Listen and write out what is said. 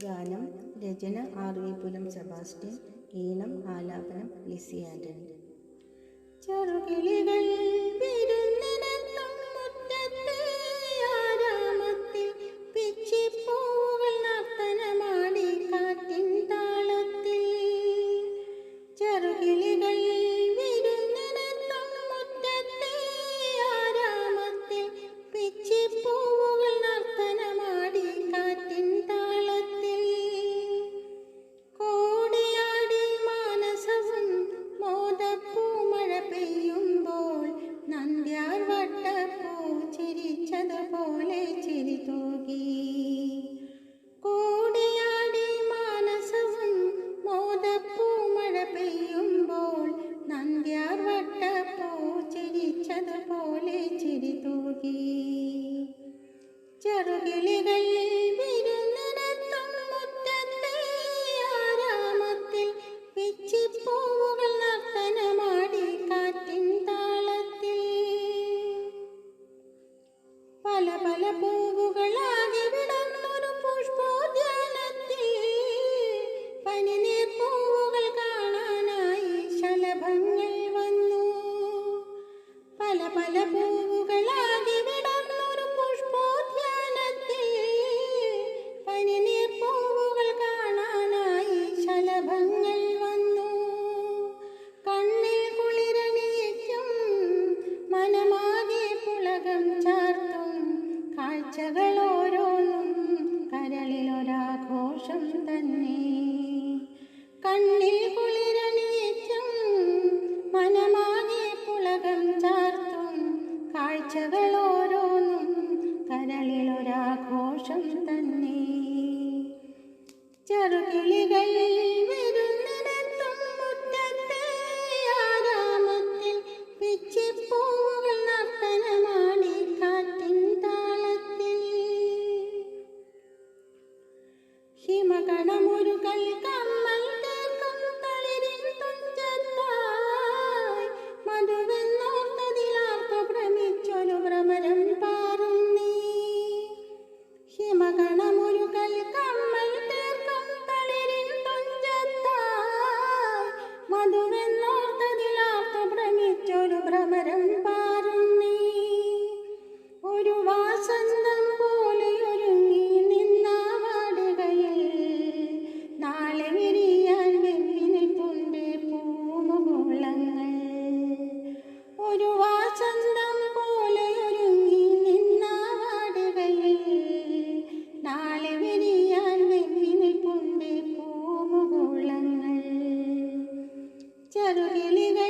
ഗാനം രചന R V Pulam Sebastian ഈണം ആലാപനം ലിസി ആന്റണി ചെറുകിളികൾ அகிலே കാഴ്ചകളോരോന്നും കരളിലൊരാഘോഷം തന്നെ. കണ്ണിൽ കുളിരണിയേറ്റും മനമാകെ പുളകം ചാർത്തും കാഴ്ചകളോരോന്നും കരളിലൊരാഘോഷം തന്നെ. ചെറു Margarida. Jadi.